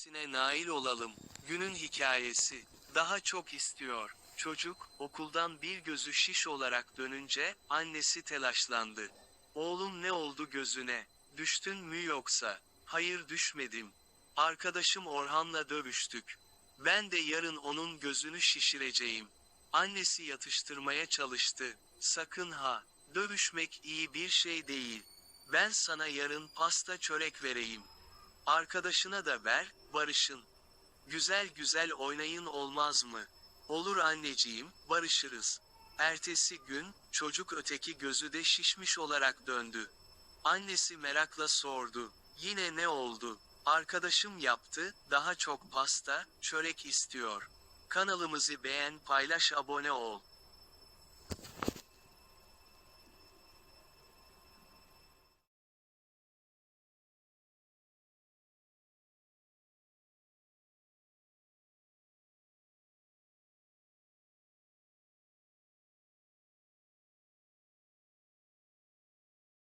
Sine nail olalım. Günün hikayesi. Daha çok istiyor. Çocuk, okuldan bir gözü şiş olarak dönünce, annesi telaşlandı. Oğlum ne oldu gözüne? Düştün mü yoksa? Hayır düşmedim. Arkadaşım Orhan'la dövüştük. Ben de yarın onun gözünü şişireceğim. Annesi yatıştırmaya çalıştı. Sakın ha, dövüşmek iyi bir şey değil. Ben sana yarın pasta çörek vereyim. Arkadaşına da ver, barışın. Güzel güzel oynayın olmaz mı? Olur anneciğim, barışırız. Ertesi gün, çocuk öteki gözü de şişmiş olarak döndü. Annesi merakla sordu. Yine ne oldu? Arkadaşım yaptı, daha çok pasta, çörek istiyor. Kanalımızı beğen, paylaş, abone ol.